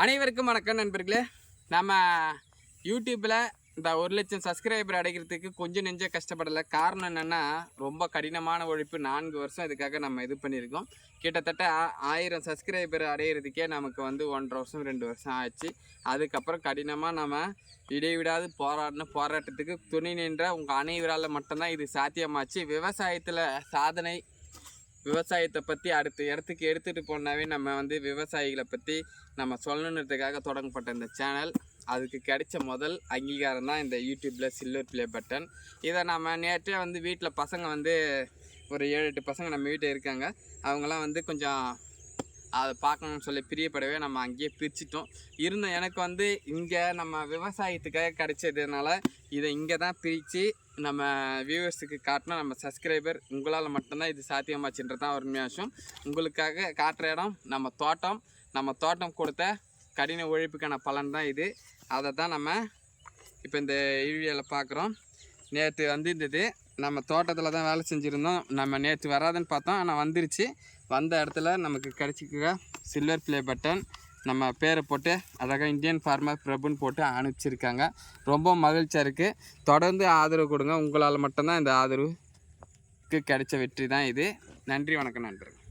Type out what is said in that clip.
அனைவருக்கும் வணக்கம் நண்பர்களே. நம்ம யூடியூப்பில் இந்த ஒரு லட்சம் சப்ஸ்கிரைபர் அடைக்கிறதுக்கு கொஞ்சம் நெஞ்ச கஷ்டப்படலை. காரணம் என்னென்னா ரொம்ப கடினமான உழைப்பு நான்கு வருஷம் இதுக்காக நம்ம இது பண்ணியிருக்கோம். கிட்டத்தட்ட ஆயிரம் சப்ஸ்கிரைபர் அடையிறதுக்கே நமக்கு வந்து ஒன்றரை வருஷம் ரெண்டு வருஷம் ஆச்சு. அதுக்கப்புறம் கடினமாக நம்ம இடைவிடாது போராடின போராட்டத்துக்கு துணை நின்ற உங்கள் அனைவரால் மட்டும்தான் இது சாத்தியமாச்சு. விவசாயத்தில் சாதனை விவசாயத்தை பற்றி அடுத்த இடத்துக்கு எடுத்துகிட்டு போனாவே நம்ம வந்து விவசாயிகளை பற்றி நம்ம சொல்லணுன்றதுக்காக தொடங்கப்பட்ட இந்த சேனல். அதுக்கு கிடைச்ச முதல் அங்கீகாரம் தான் இந்த யூடியூப்பில் சில்வர் ப்ளே பட்டன். இதை நம்ம நேற்றே வந்து வீட்டில் பசங்க வந்து ஒரு ஏழு எட்டு பசங்க நம்ம வீட்டில் இருக்காங்க. அவங்களாம் வந்து கொஞ்சம் அதை பார்க்கணும்னு சொல்லி பிரியப்படவே நம்ம அங்கேயே பிரிச்சிட்டோம். இருந்த எனக்கு வந்து இங்கே நம்ம விவசாயத்துக்காக கிடைச்சதுனால இதை இங்கே தான் பிரித்து நம்ம வியூவர்ஸுக்கு காட்டினா நம்ம சப்ஸ்கிரைபர் உங்களால் மட்டும்தான் இது சாத்தியமாச்சுன்றது தான் ஒரு விஷயம். உங்களுக்காக காட்டுற இடம் நம்ம தோட்டம். நம்ம தோட்டம் கொடுத்த கடின உழைப்புக்கான பலன் தான் இது. அதை தான் நம்ம இப்போ இந்த வீடியோவில் பார்க்குறோம். நேற்று வந்திருந்தது. நம்ம தோட்டத்தில் தான் வேலை செஞ்சுருந்தோம். நம்ம நேற்று வராதுன்னு பார்த்தோம். ஆனால் வந்துருச்சு. வந்த இடத்துல நமக்கு கிடச்சிக்க சில்வர் ப்ளே பட்டன் நம்ம பேரை போட்டு அழகாக இந்தியன் ஃபார்மர் பிரபுன்னு போட்டு அனுப்பிச்சிருக்காங்க. ரொம்ப மகிழ்ச்சியாக இருக்குது தொடர்ந்து ஆதரவு கொடுங்க. உங்களால் மட்டும்தான் இந்த ஆதரவுக்கு கிடைச்ச வெற்றி தான் இது. நன்றி வணக்கம் நண்பர்கள்.